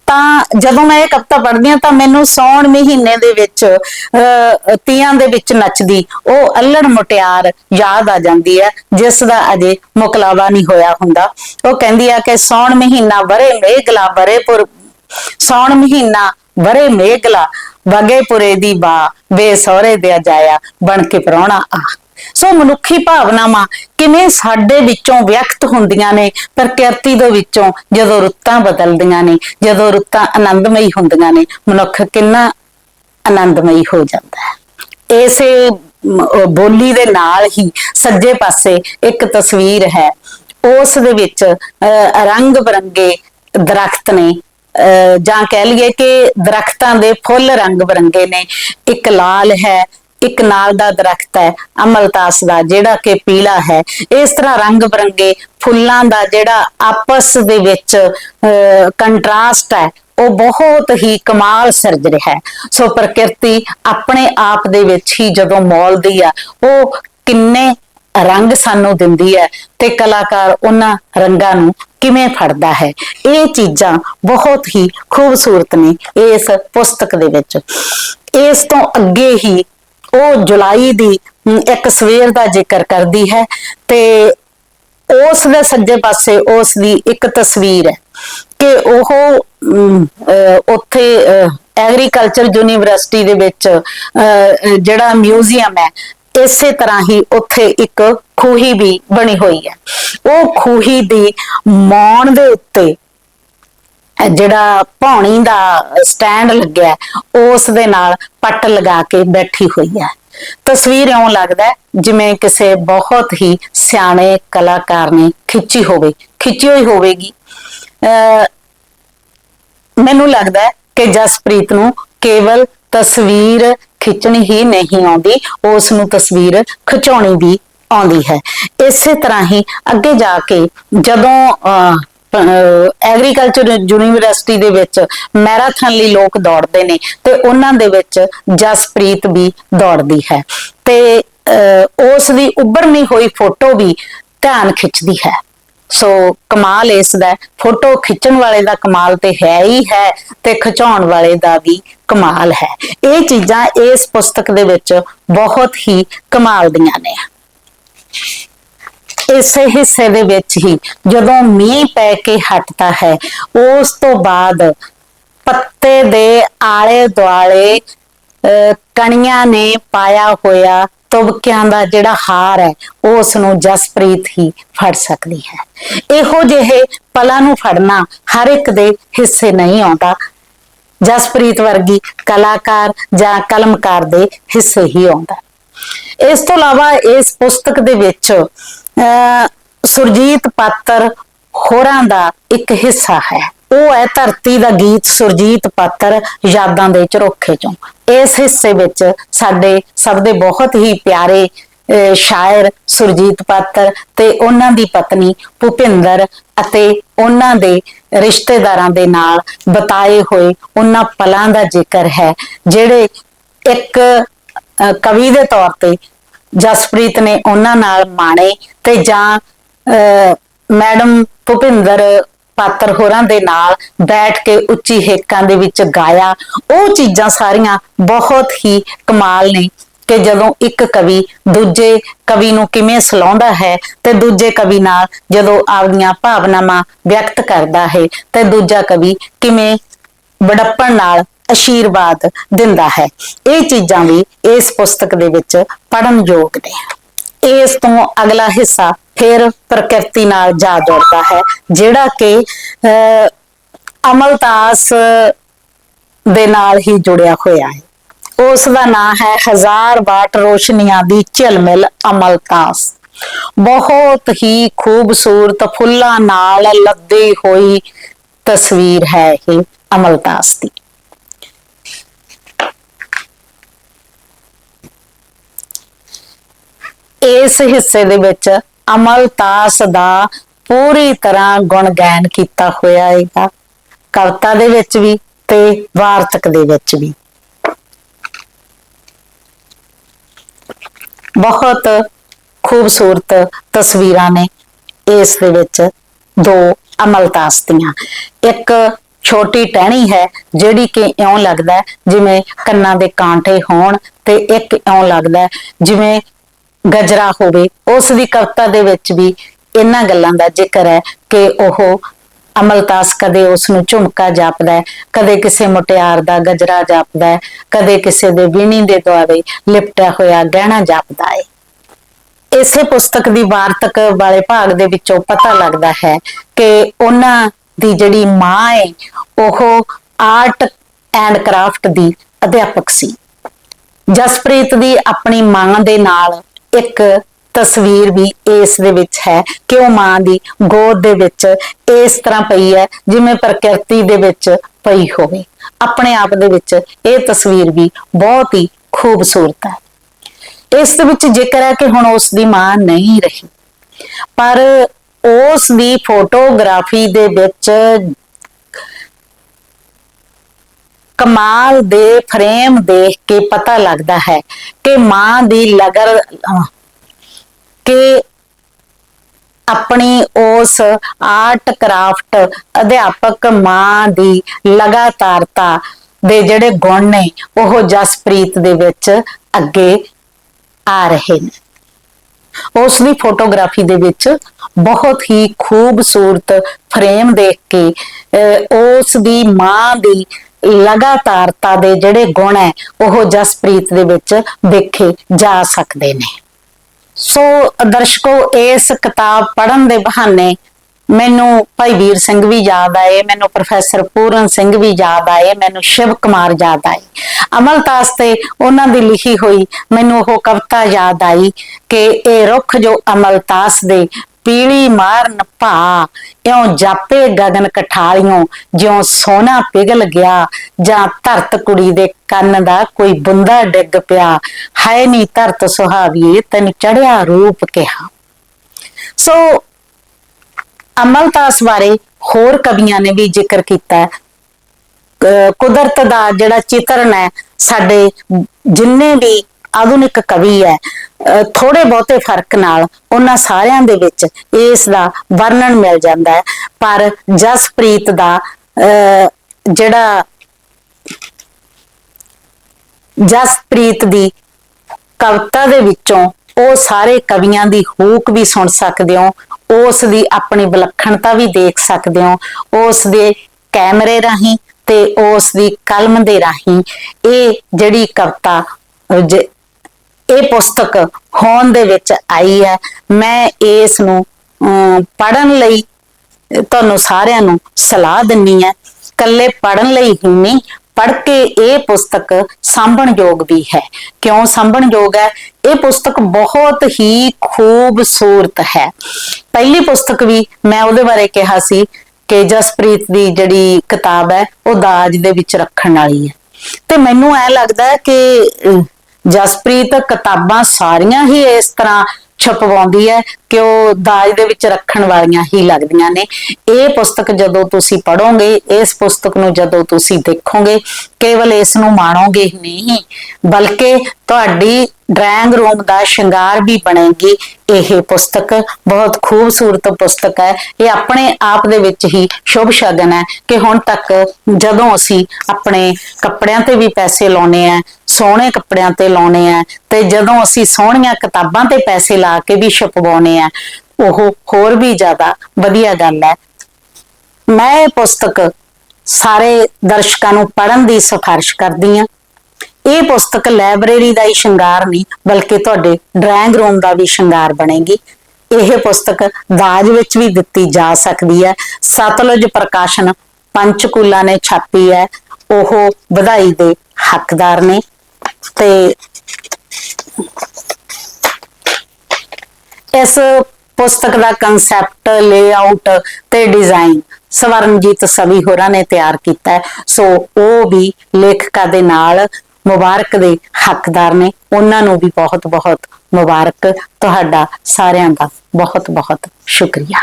ਤਾਂ ਜਦੋਂ ਮੈਂ ਇਹ ਕਵਿਤਾ ਪੜ੍ਹਦੀ ਹਾਂ ਤਾਂ ਮੈਨੂੰ ਸੌਣ ਮਹੀਨੇ ਦੇ ਵਿੱਚ ਤੀਆਂ ਦੇ ਵਿੱਚ ਨੱਚਦੀ, ਉਹ ਅਲੜ ਮੁਟਿਆਰ ਯਾਦ ਆ ਜਾਂਦੀ ਹੈ, ਜਿਸ ਦਾ ਅਜੇ ਮੁਕਲਾਵਾ ਨਹੀਂ ਹੋਇਆ ਹੁੰਦਾ। ਉਹ ਕਹਿੰਦੀ ਆ ਕਿ ਸੌਣ ਮਹੀਨਾ ਵਰੇ ਮੇਘਲਾ ਵਰੇਪੁਰ ਸੌਣ ਮਹੀਨਾ ਵਰੇ ਮੇਘਲਾ, ਵਗੇਪੁਰੇ ਦੀ ਬਾ ਵੇ ਦੇ ਜਾਇਆ ਬਣ ਕੇ ਪ੍ਰਾਹੁਣਾ ਆ ਸੋ ਮਨੁੱਖੀ ਭਾਵਨਾਵਾਂ ਕਿਵੇਂ ਸਾਡੇ ਵਿੱਚੋਂ ਵਿਅਕਤ ਹੁੰਦੀਆਂ ਨੇ ਪ੍ਰਕਿਰਤੀ ਦੇ ਵਿੱਚੋਂ ਜਦੋਂ ਰੁੱਤਾਂ ਬਦਲਦੀਆਂ ਨੇ ਜਦੋਂ ਰੁੱਤਾਂ ਆਨੰਦਮਈ ਹੁੰਦੀਆਂ ਨੇ ਮਨੁੱਖ ਕਿੰਨਾ ਆਨੰਦਮਈ ਹੋ ਜਾਂਦਾ ਹੈ। ਇਸੇ ਬੋਲੀ ਦੇ ਨਾਲ ਹੀ ਸੱਜੇ ਪਾਸੇ ਇੱਕ ਤਸਵੀਰ ਹੈ। ਉਸ ਦੇ ਵਿੱਚ ਅਹ, ਰੰਗ ਬਰੰਗੇ ਦਰਖਤ ਨੇ ਅਹ, ਜਾਂ ਕਹਿ ਲਈਏ ਕਿ ਦਰਖਤਾਂ ਦੇ ਫੁੱਲ ਰੰਗ ਬਰੰਗੇ ਨੇ। ਇੱਕ ਲਾਲ ਹੈ ਇੱਕ ਨਾਲ ਦਾ ਦਰਖਤ ਹੈ ਅਮਲਤਾਸ ਦਾ, ਜਿਹੜਾ ਕਿ ਪੀਲਾ ਹੈ। ਇਸ ਤਰ੍ਹਾਂ ਰੰਗ ਬਰੰਗੇ ਫੁੱਲਾਂ ਦਾ ਜਿਹੜਾ ਆਪਸ ਦੇ ਵਿੱਚ ਕੰਟਰਾਸਟ ਹੈ, ਉਹ ਬਹੁਤ ਹੀ ਕਮਾਲ ਸਿਰਜ ਰਿਹਾ ਹੈ। ਸੋ ਪ੍ਰਕਿਰਤੀ ਆਪਣੇ ਆਪ ਦੇ ਵਿੱਚ ਹੀ ਜਦੋਂ ਮੌਲਦੀ ਆ, ਉਹ ਕਿੰਨੇ ਰੰਗ ਸਾਨੂੰ ਦਿੰਦੀ ਹੈ ਤੇ ਕਲਾਕਾਰ ਉਹਨਾਂ ਰੰਗਾਂ ਨੂੰ ਕਿਵੇਂ ਫੜਦਾ ਹੈ। ਇਹ ਚੀਜ਼ਾਂ ਬਹੁਤ ਹੀ ਖੂਬਸੂਰਤ ਨੇ ਇਸ ਪੁਸਤਕ ਦੇ ਵਿੱਚ। ਇਸ ਤੋਂ ਅੱਗੇ ਹੀ ਉਹ ਜੁਲਾਈ ਦੀ ਇੱਕ ਸਵੇਰ ਦਾ ਜ਼ਿਕਰ ਕਰਦੀ ਹੈ ਤੇ ਉਸ ਦੇ ਸੱਜੇ ਪਾਸੇ ਉਸ ਦੀ ਇੱਕ ਤਸਵੀਰ ਹੈ ਕਿ ਉਹ ਉੱਥੇ ਐਗਰੀਕਲਚਰ ਯੂਨੀਵਰਸਿਟੀ ਦੇ ਵਿੱਚ ਅਹ, ਜਿਹੜਾ ਮਿਊਜ਼ੀਅਮ ਹੈ ਇਸੇ ਤਰ੍ਹਾਂ ਹੀ ਉੱਥੇ ਇੱਕ ਖੂਹੀ ਵੀ ਬਣੀ ਹੋਈ ਹੈ। ਉਹ ਖੂਹੀ ਦੀ ਮੌਣ ਦੇ ਉੱਤੇ ਜਿਹੜਾ ਪੌਣੀ ਦਾ ਸਟੈਂਡ ਲੱਗਿਆ ਉਸ ਦੇ ਨਾਲ ਪੱਟ ਲਗਾ ਕੇ ਬੈਠੀ ਹੋਈ ਹੈ। ਤਸਵੀਰ ਇਉਂ ਲੱਗਦਾ ਜਿਵੇਂ ਕਿਸੇ ਬਹੁਤ ਹੀ ਸਿਆਣੇ ਕਲਾਕਾਰ ਨੇ ਖਿੱਚੀ ਹੋਵੇ, ਖਿੱਚੀ ਹੋਈ ਹੋਵੇਗੀ। ਮੈਨੂੰ ਲੱਗਦਾ ਕਿ ਜਸਪ੍ਰੀਤ ਨੂੰ ਕੇਵਲ ਤਸਵੀਰ ਖਿੱਚਣੀ ਹੀ ਨਹੀਂ ਆਉਂਦੀ, ਉਸ ਨੂੰ ਤਸਵੀਰ ਖਿਚਾਉਣੀ ਵੀ ਆਉਂਦੀ ਹੈ। ਇਸੇ ਤਰ੍ਹਾਂ ਹੀ ਅੱਗੇ ਜਾ ਕੇ ਜਦੋਂ ਐਗਰੀਕਲਚਰ ਯੂਨੀਵਰਸਿਟੀ ਦੇ ਵਿੱਚ ਮੈਰਾਥਨ ਲਈ ਲੋਕ ਦੌੜਦੇ ਨੇ ਤੇ ਉਹਨਾਂ ਦੇ ਵਿੱਚ ਜਸਪ੍ਰੀਤ ਵੀ ਦੌੜਦੀ ਹੈ। ਤੇ ਅਹ, ਉਸ ਦੀ ਉੱਭਰਨੀ ਹੋਈ ਫੋਟੋ ਵੀ ਧਿਆਨ ਖਿੱਚਦੀ ਹੈ। ਸੋ ਕਮਾਲ ਇਸ ਦਾ ਫੋਟੋ ਖਿੱਚਣ ਵਾਲੇ ਦਾ ਕਮਾਲ ਤੇ ਹੈ ਹੀ ਹੈ ਤੇ ਖਿਚਾਉਣ ਵਾਲੇ ਦਾ ਵੀ ਕਮਾਲ ਹੈ। ਇਹ ਚੀਜ਼ਾਂ ਇਸ ਪੁਸਤਕ ਦੇ ਵਿੱਚ ਬਹੁਤ ਹੀ ਕਮਾਲ ਦੀਆਂ ਨੇ। ਇਸੇ ਹਿੱਸੇ ਦੇ ਵਿੱਚ ਹੀ ਜਦੋਂ ਮੀਂਹ ਪੈ ਕੇ ਹਟਦਾ ਹੈ, ਉਸ ਤੋਂ ਬਾਅਦ ਪੱਤੇ ਦੇ ਆਲੇ ਦੁਆਲੇ ਕਣੀਆਂ ਨੇ ਪਾਇਆ ਹੋਇਆ ਤੁਬਕਿਆਂ ਦਾ ਜਿਹੜਾ ਹਾਰ ਹੈ, ਉਸ ਨੂੰ ਜਸਪ੍ਰੀਤ ਹੀ ਫੜ ਸਕਦੀ ਹੈ। ਇਹੋ ਜਿਹੇ ਪਲਾਂ ਨੂੰ ਫੜਨਾ ਹਰ ਇੱਕ ਦੇ ਹਿੱਸੇ ਨਹੀਂ ਆਉਂਦਾ। ਜਸਪ੍ਰੀਤ ਵਰਗੀ ਕਲਾਕਾਰ ਜਾਂ ਕਲਮਕਾਰ ਦੇ ਹਿੱਸੇ ਹੀ ਆਉਂਦਾ। ਇਸ ਤੋਂ ਇਲਾਵਾ ਇਸ ਪੁਸਤਕ ਦੇ ਵਿੱਚ ਅਹ, ਸੁਰਜੀਤ ਪਾਤਰ ਹੋਰਾਂ ਦਾ ਇੱਕ ਹਿੱਸਾ ਹੈ। ਉਹ ਹੈ ਧਰਤੀ ਦਾ ਗੀਤ ਸੁਰਜੀਤ ਪਾਤਰ ਯਾਦਾਂ ਦੇ ਝਰੋਖੇ ਚੋਂ। ਇਸ ਹਿੱਸੇ ਵਿੱਚ ਸਾਡੇ ਸਭ ਦੇ ਬਹੁਤ ਹੀ ਪਿਆਰੇ ਅਹ, ਸ਼ਾਇਰ ਸੁਰਜੀਤ ਪਾਤਰ ਤੇ ਉਹਨਾਂ ਦੀ ਪਤਨੀ ਭੁਪਿੰਦਰ ਅਤੇ ਉਹਨਾਂ ਦੇ ਰਿਸ਼ਤੇਦਾਰਾਂ ਦੇ ਨਾਲ ਬਤਾਏ ਹੋਏ ਉਹਨਾਂ ਪਲਾਂ ਦਾ ਜ਼ਿਕਰ ਹੈ ਜਿਹੜੇ ਇੱਕ ਅਹ, ਕਵੀ ਦੇ ਤੌਰ ਤੇ ਜਸਪ੍ਰੀਤ ਨੇ ਉਹਨਾਂ ਨਾਲ ਮਾਣੇ ਤੇ ਜਾਂ ਅਹ, ਮੈਡਮ ਭੁਪਿੰਦਰ ਪਾਤਰ ਹੋਰਾਂ ਦੇ ਨਾਲ ਬੈਠ ਕੇ ਉੱਚੀ ਹੇਕਾਂ ਦੇ ਵਿੱਚ ਗਾਇਆ ਉਹ ਚੀਜ਼ਾਂ ਸਾਰੀਆਂ ਬਹੁਤ ਹੀ ਕਮਾਲ ਨੇ ਕਿ ਜਦੋਂ ਇੱਕ ਕਵੀ ਦੂਜੇ ਕਵੀ ਨੂੰ ਕਿਵੇਂ ਸਲਾਉਂਦਾ ਹੈ ਤੇ ਦੂਜੇ ਕਵੀ ਨਾਲ ਜਦੋਂ ਆਪਦੀਆਂ ਭਾਵਨਾਵਾਂ ਵਿਅਕਤ ਕਰਦਾ ਹੈ ਤੇ ਦੂਜਾ ਕਵੀ ਕਿਵੇਂ ਬੜੱਪਣ ਨਾਲ ਅਸ਼ੀਰਵਾਦ ਦਿੰਦਾ ਹੈ। ਇਹ ਚੀਜ਼ਾਂ ਵੀ ਇਸ ਪੁਸਤਕ ਦੇ ਵਿੱਚ ਪੜਨ ਯੋਗ ਨੇ। ਇਸ ਤੋਂ ਅਗਲਾ ਹਿੱਸਾ ਫਿਰ ਪ੍ਰਕਿਰਤੀ ਨਾਲ ਜਾ ਜੁੜਦਾ ਹੈ, ਜਿਹੜਾ ਕਿ ਅਮਲਤਾਸ ਦੇ ਨਾਲ ਹੀ ਜੁੜਿਆ ਹੋਇਆ ਹੈ। ਉਸ ਦਾ ਨਾਮ ਹੈ ਹਜ਼ਾਰ ਵਾਟ ਰੋਸ਼ਨੀਆਂ ਦੀ ਝਿਲਮਿਲ ਅਮਲਤਾਸ। ਬਹੁਤ ਹੀ ਖੂਬਸੂਰਤ ਫੁੱਲਾਂ ਨਾਲ ਲੱਦੀ ਹੋਈ ਤਸਵੀਰ ਹੈ ਇਹ ਅਮਲਤਾਸ ਦੀ। ਇਸ ਹਿੱਸੇ ਦੇ ਵਿੱਚ ਅਮਲਤਾਸ ਦਾ ਪੂਰੀ ਤਰ੍ਹਾਂ ਗੁਣਗਾਨ ਕੀਤਾ ਹੋਇਆ ਹੈਗਾ। ਕਵਿਤਾ ਦੇ ਵਿੱਚ ਵੀ ਤੇ ਵਾਰਤਕ ਦੇ ਵਿੱਚ ਵੀ। ਬਹੁਤ ਖੂਬਸੂਰਤ ਤਸਵੀਰਾਂ ਨੇ ਇਸ ਦੇ ਵਿੱਚ ਦੋ ਅਮਲਤਾਸ ਦੀਆਂ। ਇੱਕ ਛੋਟੀ ਟਹਿਣੀ ਹੈ ਜਿਹੜੀ ਕਿ ਇਉਂ ਲੱਗਦਾ ਜਿਵੇਂ ਕੰਨਾਂ ਦੇ ਕਾਂਟੇ ਹੋਣ ਤੇ ਇੱਕ ਇਉਂ ਲੱਗਦਾ ਜਿਵੇਂ ਗਜਰਾ ਹੋਵੇ, ਉਸ ਦੀ ਕਵਿਤਾ ਦੇ ਵਿੱਚ ਵੀ ਇਹਨਾਂ ਗੱਲਾਂ ਦਾ ਜ਼ਿਕਰ ਹੈ ਕਿ ਉਹ ਅਮਲਤਾਸ ਕਦੇ ਉਸ ਨੂੰ ਝੁਮਕਾ ਜਾਪਦਾ ਹੈ, ਕਦੇ ਕਿਸੇ ਮੁਟਿਆਰ ਦਾ ਗਜਰਾ ਜਾਪਦਾ ਹੈ, ਕਦੇ ਕਿਸੇ ਦੇ ਵੀਣੀ ਦੇ ਦੁਆਰੇ ਲਿਪਟਿਆ ਹੋਇਆ ਗਹਿਣਾ ਜਾਪਦਾ ਹੈ। ਇਸੇ ਪੁਸਤਕ ਦੀ ਵਾਰਤਕ ਵਾਲੇ ਭਾਗ ਦੇ ਵਿੱਚੋਂ ਪਤਾ ਲੱਗਦਾ ਹੈ ਕਿ ਉਹਨਾਂ ਦੀ ਜਿਹੜੀ ਮਾਂ ਹੈ, ਉਹ ਆਰਟ ਐਂਡ ਕਰਾਫਟ ਦੀ ਅਧਿਆਪਕ ਸੀ। ਜਸਪ੍ਰੀਤ ਦੀ ਆਪਣੀ ਮਾਂ ਦੇ ਨਾਲ ਇੱਕ ਤਸਵੀਰ ਵੀ ਇਸ ਦੇ ਵਿੱਚ ਹੈ ਕਿ ਉਹ ਮਾਂ ਦੀ ਗੋਦ ਦੇ ਵਿੱਚ ਇਸ ਤਰ੍ਹਾਂ ਪਈ ਹੈ ਜਿਵੇਂ ਪ੍ਰਕਿਰਤੀ ਦੇ ਵਿੱਚ ਪਈ ਹੋਵੇ। ਆਪਣੇ ਆਪ ਦੇ ਵਿੱਚ ਇਹ ਤਸਵੀਰ ਵੀ ਬਹੁਤ ਹੀ ਖੂਬਸੂਰਤ ਹੈ। ਇਸ ਦੇ ਵਿੱਚ ਜ਼ਿਕਰ ਹੈ ਕਿ ਹੁਣ ਉਸ ਦੀ ਮਾਂ ਨਹੀਂ ਰਹੀ। ਪਰ ਉਸ ਦੀ ਫੋਟੋਗ੍ਰਾਫੀ ਦੇ ਵਿੱਚ ਕਮਾਲ ਦੇ ਫਰੇਮ ਦੇਖ ਕੇ ਪਤਾ ਲੱਗਦਾ ਹੈ ਕਿ ਮਾਂ ਦੀ ਲਗਰ ਕਿ ਆਪਣੀ ਉਸ ਆਰਟ ਕਰਾਫਟ ਅਧਿਆਪਕ ਮਾਂ ਦੀ ਲਗਾਤਾਰਤਾ ਦੇ ਜਿਹੜੇ ਗੁਣ ਨੇ ਉਹ ਜਸਪ੍ਰੀਤ ਦੇ ਵਿੱਚ ਅੱਗੇ ਆ ਰਹੇ ਨੇ। ਉਸ ਦੀ ਫੋਟੋਗ੍ਰਾਫੀ ਦੇ ਵਿੱਚ ਬਹੁਤ ਹੀ ਖੂਬਸੂਰਤ ਫਰੇਮ ਦੇਖ ਕੇ ਅਹ, ਉਸ ਦੀ ਮਾਂ ਦੀ ਲਗਾਤਾਰਤਾ ਦੇ ਜਿਹੜੇ ਗੁਣ ਹੈ, ਉਹ ਜਸਪ੍ਰੀਤ ਦੇ ਵਿੱਚ ਦੇਖੇ ਜਾ ਸਕਦੇ ਨੇ। ਸੋ ਦਰਸ਼ਕੋ, ਇਸ ਕਿਤਾਬ ਪੜ੍ਹਨ ਦੇ ਬਹਾਨੇ ਮੈਨੂੰ ਭਾਈ ਵੀਰ ਸਿੰਘ ਵੀ ਯਾਦ ਆਏ, ਮੈਨੂੰ ਪ੍ਰੋਫੈਸਰ ਪੂਰਨ ਸਿੰਘ ਵੀ ਯਾਦ ਆਏ, ਮੈਨੂੰ ਸ਼ਿਵ ਕੁਮਾਰ ਯਾਦ ਆਏ। ਅਮਲਤਾਸ ਤੇ ਉਹਨਾਂ ਦੀ ਲਿਖੀ ਹੋਈ ਮੈਨੂੰ ਉਹ ਕਵਿਤਾ ਯਾਦ ਆਈ ਕਿ ਇਹ ਰੁੱਖ ਜੋ ਅਮਲਤਾਸ ਦੇ ਪੀਲੀ ਮਾਰਨ ਭਾ ਇਉਂ ਜਾਪੇ ਗਗਨ ਕਠਾਲੀਆਂ ਜਿਉਂ ਸੋਨਾ ਪਿਘਲ ਗਿਆ, ਜਾਂ ਧਰਤ ਕੁੜੀ ਦੇ ਕੰਨ ਦਾ ਕੋਈ ਬੁੰਦਾ ਡਿੱਗ ਪਿਆ। ਹਾਏ ਨੀ ਧਰਤ ਸੁਹਾਵੀਏ, ਤੈਨੂੰ ਚੜਿਆ ਰੂਪ ਕਿਹਾ। ਸੋ ਅਮਲਤਾਸ ਬਾਰੇ ਹੋਰ ਕਵੀਆਂ ਨੇ ਵੀ ਜ਼ਿਕਰ ਕੀਤਾ। ਹੈ ਕੁਦਰਤ ਦਾ ਜਿਹੜਾ ਚਿਤਰਨ ਹੈ, ਸਾਡੇ ਜਿੰਨੇ ਵੀ ਆਧੁਨਿਕ ਕਵੀ ਹੈ ਅਹ ਥੋੜੇ ਬਹੁਤੇ ਫ਼ਰਕ ਨਾਲ ਉਹਨਾਂ ਸਾਰਿਆਂ ਦੇ ਵਿੱਚ ਇਸ ਦਾ ਵਰਣਨ ਮਿਲ ਜਾਂਦਾ ਹੈ। ਪਰ ਜਸਪ੍ਰੀਤ ਦਾ ਅਹ, ਜਿਹੜਾ ਜਸਪ੍ਰੀਤ ਦੀ ਕਵਿਤਾ ਦੇ ਵਿੱਚੋਂ ਉਹ ਸਾਰੇ ਕਵੀਆਂ ਦੀ ਹੂਕ ਵੀ ਸੁਣ ਸਕਦੇ ਹੋ ਉਸ ਦੀ ਆਪਣੀ ਵਿਲੱਖਣਤਾ ਵੀ ਦੇਖ ਸਕਦੇ ਹੋ ਉਸ ਦੇ ਕੈਮਰੇ ਰਾਹੀਂ ਤੇ ਉਸ ਦੀ ਕਲਮ ਦੇ ਰਾਹੀਂ ਇਹ ਜਿਹੜੀ ਕਵਿਤਾ ਇਹ ਪੁਸਤਕ ਹੋਣ ਦੇ ਵਿੱਚ ਆਈ ਹੈ। ਮੈਂ ਇਸ ਨੂੰ ਪੜਨ ਲਈ ਤੁਹਾਨੂੰ ਸਾਰਿਆਂ ਨੂੰ ਸਲਾਹ ਦਿੰਨੀ ਹੈ। ਕੱਲੇ ਪੜਨ ਲਈ ਹੀ ਨਹੀਂ ਪੜ ਕੇ ਇਹ ਪੁਸਤਕ ਸਾਂਭਣਯੋਗ ਵੀ ਹੈ। ਕਿਉਂ ਸਾਂਭਣਯੋਗ ਹੈ? ਇਹ ਪੁਸਤਕ ਬਹੁਤ ਹੀ ਖੂਬਸੂਰਤ ਹੈ। ਪਹਿਲੀ ਪੁਸਤਕ ਵੀ ਮੈਂ ਉਹਦੇ ਬਾਰੇ ਕਿਹਾ ਸੀ ਕਿ ਜਸਪ੍ਰੀਤ ਦੀ ਜਿਹੜੀ ਕਿਤਾਬ ਹੈ, ਉਹ ਦਾਜ ਦੇ ਵਿੱਚ ਰੱਖਣ ਵਾਲੀ ਹੈ। ਤੇ ਮੈਨੂੰ ਐ ਲੱਗਦਾ ਕਿ ਜਸਪ੍ਰੀਤ ਕਿਤਾਬਾਂ ਸਾਰੀਆਂ ਹੀ ਇਸ ਤਰ੍ਹਾਂ ਛਪਵਾਉਂਦੀ ਹੈ ਕਿ ਉਹ ਦਾਜ ਦੇ ਵਿੱਚ ਰੱਖਣ ਵਾਲੀਆਂ ਹੀ ਲੱਗਦੀਆਂ ਨੇ। ਇਹ ਪੁਸਤਕ ਜਦੋਂ ਤੁਸੀਂ ਪੜੋਗੇ ਇਸ ਪੁਸਤਕ ਨੂੰ ਜਦੋਂ ਤੁਸੀਂ ਦੇਖੋਗੇ, ਕੇਵਲ ਇਸ ਨੂੰ ਮਾਣੋਗੇ ਹੀ ਨਹੀਂ, ਬਲਕਿ ਤੁਹਾਡੀ ਡਰਾਇੰਗ ਰੂਮ ਦਾ ਸ਼ਿੰਗਾਰ ਵੀ ਬਣੇਗੀ। ਇਹ ਪੁਸਤਕ ਬਹੁਤ ਖੂਬਸੂਰਤ ਪੁਸਤਕ ਹੈ। ਇਹ ਆਪਣੇ ਆਪ ਦੇ ਵਿੱਚ ਹੀ ਸ਼ੁਭ ਸ਼ਗਨ ਹੈ ਕਿ ਹੁਣ ਤੱਕ ਜਦੋਂ ਅਸੀਂ ਆਪਣੇ ਕੱਪੜਿਆਂ ਤੇ ਵੀ ਪੈਸੇ ਲਾਉਨੇ ਆ ਸੋਹਣੇ ਕੱਪੜਿਆਂ ਤੇ ਲਾਉਣੇ ਆ ਤੇ ਜਦੋਂ ਅਸੀਂ ਸੋਹਣੀਆਂ ਕਿਤਾਬਾਂ ਤੇ ਪੈਸੇ ਲਾ ਕੇ ਵੀ ਛਪਵਾਉਨੇ ਆ, ਉਹ ਹੋਰ ਵੀ ਜ਼ਿਆਦਾ ਵਧੀਆ ਗੱਲ ਹੈ। ਮੈਂ ਇਹ ਪੁਸਤਕ ਸਾਰੇ ਦਰਸ਼ਕਾਂ ਨੂੰ ਪੜ੍ਹਨ ਦੀ ਸਿਫਾਰਿਸ਼ ਕਰਦੀ ਹਾਂ। ਇਹ ਪੁਸਤਕ ਲਾਇਬ੍ਰੇਰੀ ਦਾ ਹੀ ਸ਼ਿੰਗਾਰ ਨਹੀਂ, ਬਲਕਿ ਤੁਹਾਡੇ ਡਰਾਇੰਗ ਰੂਮ ਦਾ ਵੀ ਸ਼ਿੰਗਾਰ ਬਣੇਗੀ। ਇਹ ਪੁਸਤਕ ਦਾਜ ਵਿੱਚ ਵੀ ਦਿੱਤੀ ਜਾ ਸਕਦੀ ਹੈ। ਸਤਲੁਜ ਪ੍ਰਕਾਸ਼ਨ ਪੰਚਕੂਲਾ ਨੇ ਛਾਪੀ ਹੈ। ਉਹ ਵਧਾਈ ਦੇ ਹੱਕਦਾਰ ਨੇ। ਤੇ ਇਸ ਪੁਸਤਕ ਦਾ ਕਨਸੈਪਟ ਲੇਆਊਟ ਤੇ ਡਿਜ਼ਾਈਨ ਸਵਰਨਜੀਤ ਸਵੀ ਹੋਰਾਂ ਨੇ ਤਿਆਰ ਕੀਤਾ ਹੈ। ਸੋ ਉਹ ਵੀ ਲੇਖਕਾ ਦੇ ਨਾਲ ਮੁਬਾਰਕ ਦੇ ਹੱਕਦਾਰ ਨੇ। ਉਹਨਾਂ ਨੂੰ ਵੀ ਬਹੁਤ ਬਹੁਤ ਮੁਬਾਰਕ। ਤੁਹਾਡਾ ਸਾਰਿਆਂ ਦਾ ਬਹੁਤ ਬਹੁਤ ਸ਼ੁਕਰੀਆ।